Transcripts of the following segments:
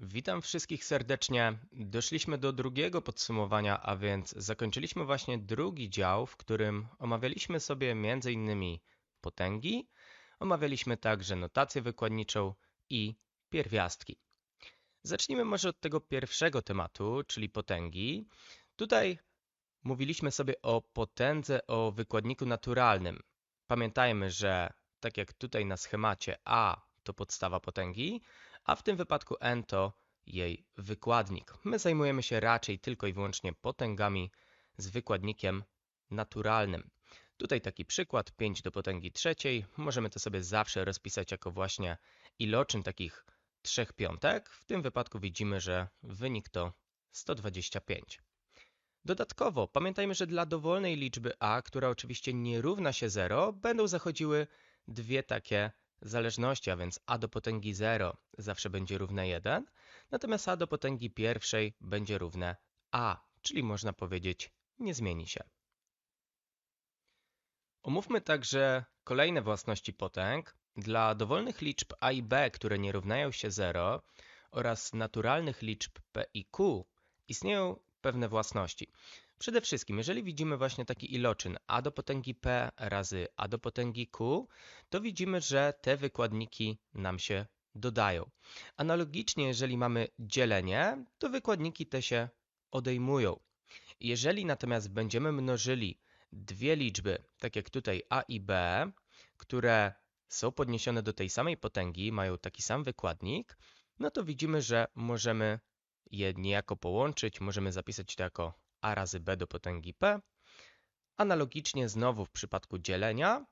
Witam wszystkich serdecznie. Doszliśmy do drugiego podsumowania, a więc zakończyliśmy właśnie drugi dział, w którym omawialiśmy sobie m.in. potęgi, omawialiśmy także notację wykładniczą i pierwiastki. Zacznijmy może od tego pierwszego tematu, czyli potęgi. Tutaj mówiliśmy sobie o potędze o wykładniku naturalnym. Pamiętajmy, że tak jak tutaj na schemacie A to podstawa potęgi, a w tym wypadku n to jej wykładnik. My zajmujemy się raczej tylko i wyłącznie potęgami z wykładnikiem naturalnym. Tutaj taki przykład 5 do potęgi trzeciej. Możemy to sobie zawsze rozpisać jako właśnie iloczyn takich trzech piątek. W tym wypadku widzimy, że wynik to 125. Dodatkowo pamiętajmy, że dla dowolnej liczby a, która oczywiście nie równa się 0, będą zachodziły dwie takie zależności, a więc a do potęgi 0 zawsze będzie równe 1, natomiast a do potęgi pierwszej będzie równe a, czyli można powiedzieć nie zmieni się. Omówmy także kolejne własności potęg. Dla dowolnych liczb a i b, które nie równają się 0 oraz naturalnych liczb p i q istnieją pewne własności. Przede wszystkim, jeżeli widzimy właśnie taki iloczyn a do potęgi p razy a do potęgi q, to widzimy, że te wykładniki nam się dodają. Analogicznie, jeżeli mamy dzielenie, to wykładniki te się odejmują. Jeżeli natomiast będziemy mnożyli dwie liczby, tak jak tutaj a i b, które są podniesione do tej samej potęgi, mają taki sam wykładnik, no to widzimy, że możemy je niejako połączyć, możemy zapisać to jako a razy b do potęgi p. Analogicznie znowu w przypadku dzielenia.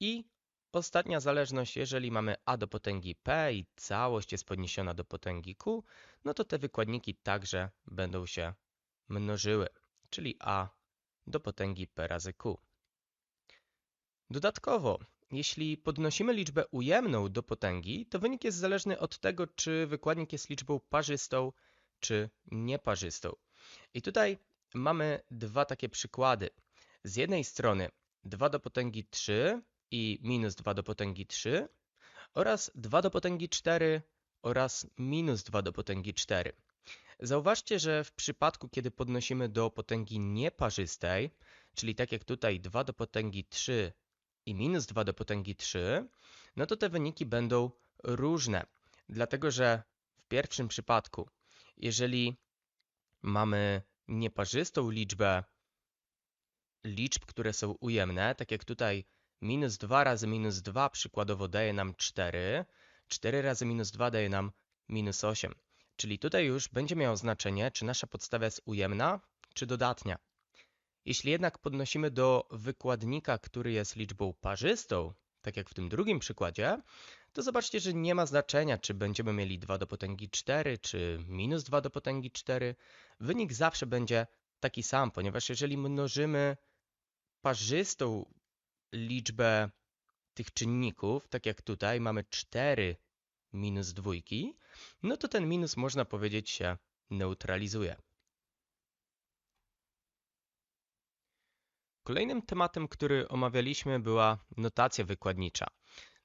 I ostatnia zależność, jeżeli mamy a do potęgi p i całość jest podniesiona do potęgi q, no to te wykładniki także będą się mnożyły, czyli a do potęgi p razy q. Dodatkowo, jeśli podnosimy liczbę ujemną do potęgi, to wynik jest zależny od tego, czy wykładnik jest liczbą parzystą, czy nieparzystą. I tutaj mamy dwa takie przykłady. Z jednej strony 2 do potęgi 3 i minus 2 do potęgi 3 oraz 2 do potęgi 4 oraz minus 2 do potęgi 4. Zauważcie, że w przypadku, kiedy podnosimy do potęgi nieparzystej, czyli tak jak tutaj 2 do potęgi 3 i minus 2 do potęgi 3, no to te wyniki będą różne. Dlatego, że w pierwszym przypadku, jeżeli mamy nieparzystą liczbę liczb, które są ujemne, tak jak tutaj minus 2 razy minus 2 przykładowo daje nam 4, 4 razy minus 2 daje nam minus 8. Czyli tutaj już będzie miało znaczenie, czy nasza podstawa jest ujemna, czy dodatnia. Jeśli jednak podnosimy do wykładnika, który jest liczbą parzystą, tak jak w tym drugim przykładzie, to zobaczcie, że nie ma znaczenia, czy będziemy mieli 2 do potęgi 4, czy minus 2 do potęgi 4. Wynik zawsze będzie taki sam, ponieważ jeżeli mnożymy parzystą liczbę tych czynników, tak jak tutaj mamy 4 minus dwójki, no to ten minus można powiedzieć się neutralizuje. Kolejnym tematem, który omawialiśmy była notacja wykładnicza.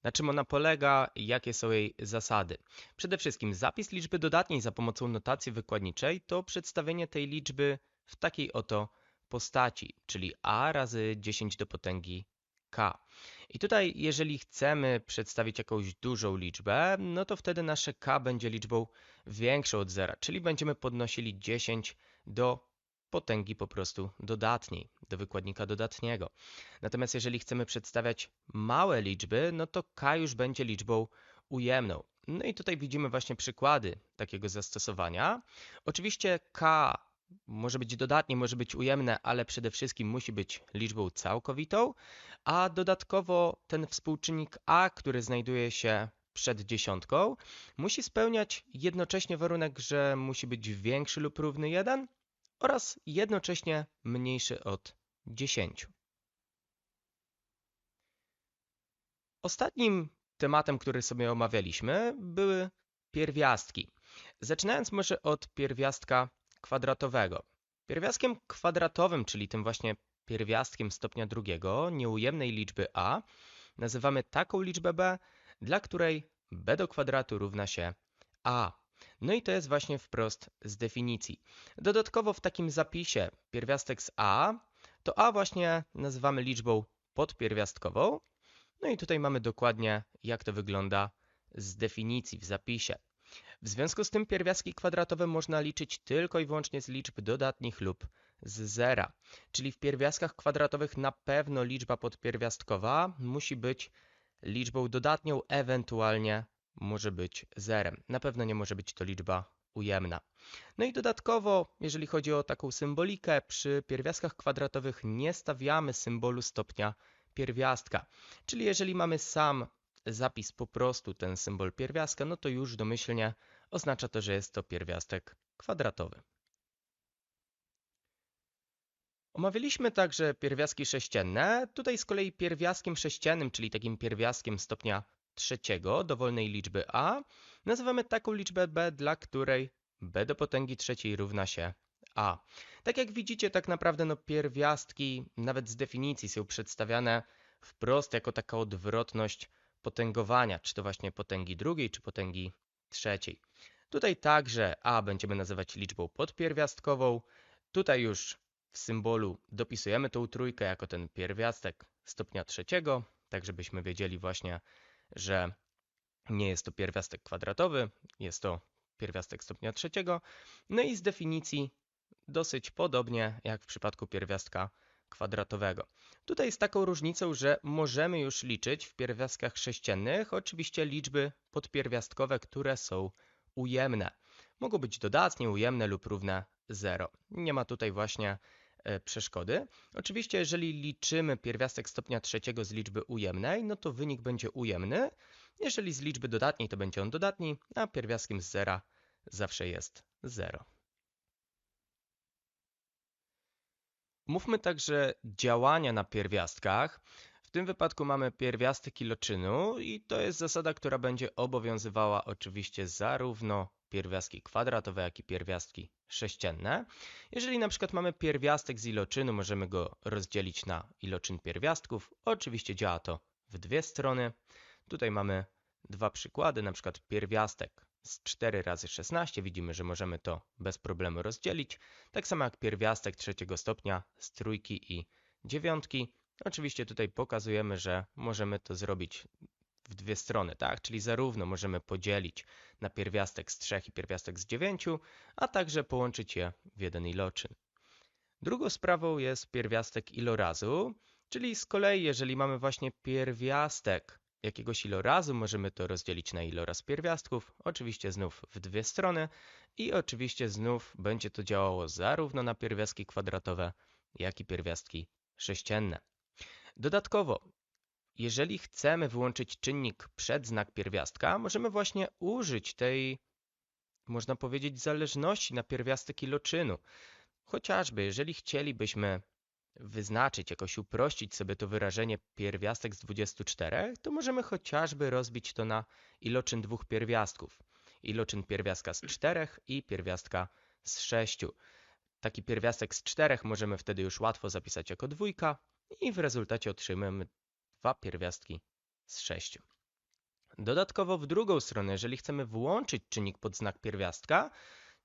Na czym ona polega i jakie są jej zasady? Przede wszystkim zapis liczby dodatniej za pomocą notacji wykładniczej to przedstawienie tej liczby w takiej oto postaci, czyli a razy 10 do potęgi k. I tutaj, jeżeli chcemy przedstawić jakąś dużą liczbę, no to wtedy nasze k będzie liczbą większą od zera, czyli będziemy podnosili 10 do potęgi po prostu dodatniej, do wykładnika dodatniego. Natomiast jeżeli chcemy przedstawiać małe liczby, no to k już będzie liczbą ujemną. No i tutaj widzimy właśnie przykłady takiego zastosowania. Oczywiście k może być dodatnie, może być ujemne, ale przede wszystkim musi być liczbą całkowitą, a dodatkowo ten współczynnik a, który znajduje się przed dziesiątką, musi spełniać jednocześnie warunek, że musi być większy lub równy 1 oraz jednocześnie mniejszy od 10. Ostatnim tematem, który sobie omawialiśmy, były pierwiastki. Zaczynając może od pierwiastka kwadratowego. Pierwiastkiem kwadratowym, czyli tym właśnie pierwiastkiem stopnia drugiego nieujemnej liczby a, nazywamy taką liczbę b, dla której b do kwadratu równa się a. No i to jest właśnie wprost z definicji. Dodatkowo w takim zapisie pierwiastek z a, to a właśnie nazywamy liczbą podpierwiastkową. No i tutaj mamy dokładnie jak to wygląda z definicji w zapisie. W związku z tym pierwiastki kwadratowe można liczyć tylko i wyłącznie z liczb dodatnich lub z zera. Czyli w pierwiastkach kwadratowych na pewno liczba podpierwiastkowa musi być liczbą dodatnią, ewentualnie może być zerem. Na pewno nie może być to liczba ujemna. No i dodatkowo, jeżeli chodzi o taką symbolikę, przy pierwiastkach kwadratowych nie stawiamy symbolu stopnia pierwiastka. Czyli jeżeli mamy sam zapis po prostu ten symbol pierwiastka, no to już domyślnie oznacza to, że jest to pierwiastek kwadratowy. Omawialiśmy także pierwiastki sześcienne. Tutaj z kolei pierwiastkiem sześciennym, czyli takim pierwiastkiem stopnia trzeciego dowolnej liczby a, nazywamy taką liczbę b, dla której b do potęgi trzeciej równa się a. Tak jak widzicie, tak naprawdę no, pierwiastki nawet z definicji są przedstawiane wprost jako taka odwrotność potęgowania, czy to właśnie potęgi drugiej, czy potęgi trzeciej. Tutaj także a będziemy nazywać liczbą podpierwiastkową. Tutaj już w symbolu dopisujemy tą trójkę jako ten pierwiastek stopnia trzeciego, tak żebyśmy wiedzieli właśnie, że nie jest to pierwiastek kwadratowy, jest to pierwiastek stopnia trzeciego. No i z definicji dosyć podobnie jak w przypadku pierwiastka kwadratowego. Tutaj z taką różnicą, że możemy już liczyć w pierwiastkach sześciennych oczywiście liczby podpierwiastkowe, które są ujemne. Mogą być dodatnie, ujemne lub równe 0. Nie ma tutaj właśnie przeszkody. Oczywiście, jeżeli liczymy pierwiastek stopnia trzeciego z liczby ujemnej, no to wynik będzie ujemny. Jeżeli z liczby dodatniej, to będzie on dodatni, a pierwiastkiem z zera zawsze jest 0. Mówmy także działania na pierwiastkach. W tym wypadku mamy pierwiastek iloczynu i to jest zasada, która będzie obowiązywała oczywiście zarówno pierwiastki kwadratowe, jak i pierwiastki sześcienne. Jeżeli na przykład mamy pierwiastek z iloczynu, możemy go rozdzielić na iloczyn pierwiastków. Oczywiście działa to w dwie strony. Tutaj mamy dwa przykłady, na przykład pierwiastek z 4 razy 16 widzimy, że możemy to bez problemu rozdzielić. Tak samo jak pierwiastek trzeciego stopnia z trójki i dziewiątki. Oczywiście tutaj pokazujemy, że możemy to zrobić w dwie strony, tak? Czyli zarówno możemy podzielić na pierwiastek z 3 i pierwiastek z 9, a także połączyć je w jeden iloczyn. Drugą sprawą jest pierwiastek ilorazu, czyli z kolei jeżeli mamy właśnie pierwiastek jakiegoś ilorazu możemy to rozdzielić na iloraz pierwiastków, oczywiście znów w dwie strony i oczywiście znów będzie to działało zarówno na pierwiastki kwadratowe, jak i pierwiastki sześcienne. Dodatkowo, jeżeli chcemy wyłączyć czynnik przed znak pierwiastka, możemy właśnie użyć tej, można powiedzieć, zależności na pierwiastek iloczynu. Chociażby, jeżeli chcielibyśmy wyznaczyć, jakoś uprościć sobie to wyrażenie pierwiastek z 24, to możemy chociażby rozbić to na iloczyn dwóch pierwiastków. Iloczyn pierwiastka z 4 i pierwiastka z 6. Taki pierwiastek z 4 możemy wtedy już łatwo zapisać jako dwójka i w rezultacie otrzymamy dwa pierwiastki z 6. Dodatkowo w drugą stronę, jeżeli chcemy włączyć czynnik pod znak pierwiastka,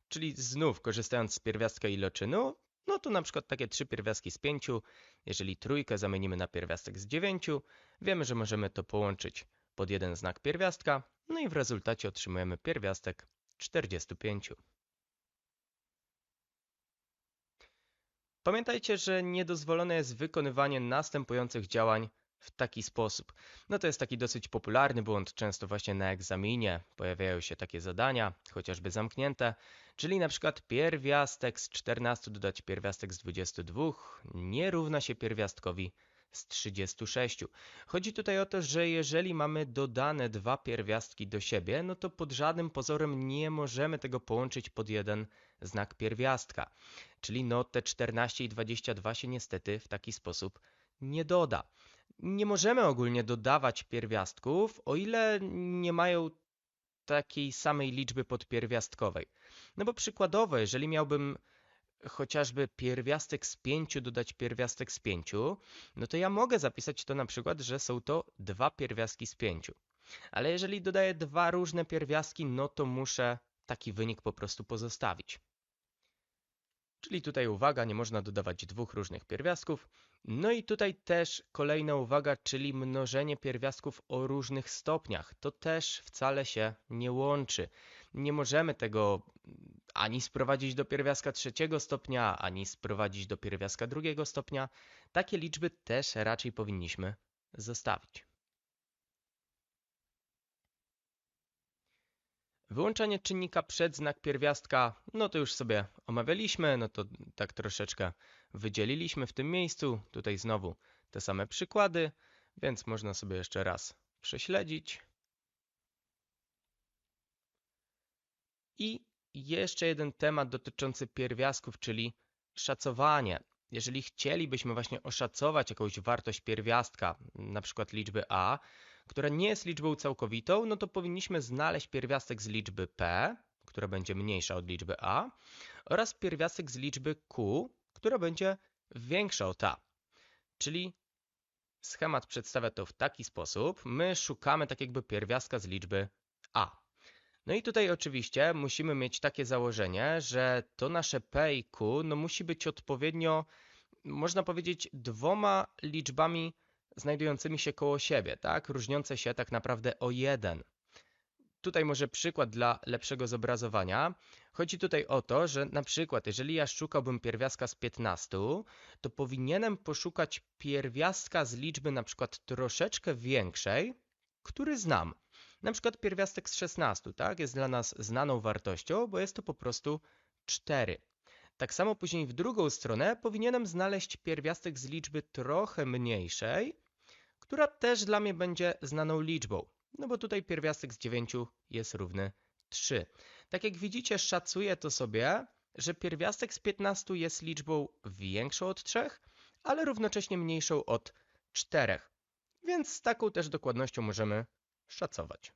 czyli znów korzystając z pierwiastka iloczynu, no to na przykład takie trzy pierwiastki z pięciu, jeżeli trójkę zamienimy na pierwiastek z dziewięciu, wiemy, że możemy to połączyć pod jeden znak pierwiastka, no i w rezultacie otrzymujemy pierwiastek 45. Pamiętajcie, że niedozwolone jest wykonywanie następujących działań w taki sposób. No to jest taki dosyć popularny błąd, często właśnie na egzaminie pojawiają się takie zadania, chociażby zamknięte, czyli na przykład pierwiastek z 14 dodać pierwiastek z 22 nie równa się pierwiastkowi z 36. Chodzi tutaj o to, że jeżeli mamy dodane dwa pierwiastki do siebie, no to pod żadnym pozorem nie możemy tego połączyć pod jeden znak pierwiastka. Czyli no te 14 i 22 się niestety w taki sposób nie doda nie możemy ogólnie dodawać pierwiastków, o ile nie mają takiej samej liczby podpierwiastkowej. No bo przykładowo, jeżeli miałbym chociażby pierwiastek z 5 dodać pierwiastek z 5, no to ja mogę zapisać to na przykład, że są to dwa pierwiastki z 5. Ale jeżeli dodaję dwa różne pierwiastki, no to muszę taki wynik po prostu pozostawić. Czyli tutaj uwaga, nie można dodawać dwóch różnych pierwiastków. No i tutaj też kolejna uwaga, czyli mnożenie pierwiastków o różnych stopniach. To też wcale się nie łączy. Nie możemy tego ani sprowadzić do pierwiastka trzeciego stopnia, ani sprowadzić do pierwiastka drugiego stopnia. Takie liczby też raczej powinniśmy zostawić. Wyłączanie czynnika przed znak pierwiastka, no to już sobie omawialiśmy, no to tak troszeczkę wydzieliliśmy w tym miejscu. Tutaj znowu te same przykłady, więc można sobie jeszcze raz prześledzić. I jeszcze jeden temat dotyczący pierwiastków, czyli szacowanie. Jeżeli chcielibyśmy właśnie oszacować jakąś wartość pierwiastka, na przykład liczby a, która nie jest liczbą całkowitą, no to powinniśmy znaleźć pierwiastek z liczby p, która będzie mniejsza od liczby a, oraz pierwiastek z liczby q, która będzie większa od a. Czyli schemat przedstawia to w taki sposób. My szukamy tak jakby pierwiastka z liczby a. No i tutaj oczywiście musimy mieć takie założenie, że to nasze p i q no musi być odpowiednio, można powiedzieć, dwoma liczbami znajdującymi się koło siebie, tak? różniące się tak naprawdę o jeden. Tutaj może przykład dla lepszego zobrazowania. Chodzi tutaj o to, że na przykład jeżeli ja szukałbym pierwiastka z 15, to powinienem poszukać pierwiastka z liczby na przykład troszeczkę większej, który znam. Na przykład pierwiastek z 16, tak? Jest dla nas znaną wartością, bo jest to po prostu 4. Tak samo później w drugą stronę powinienem znaleźć pierwiastek z liczby trochę mniejszej, która też dla mnie będzie znaną liczbą. No bo tutaj pierwiastek z 9 jest równy 3. Tak jak widzicie, szacuję to sobie, że pierwiastek z 15 jest liczbą większą od 3, ale równocześnie mniejszą od 4. Więc z taką też dokładnością możemy szacować.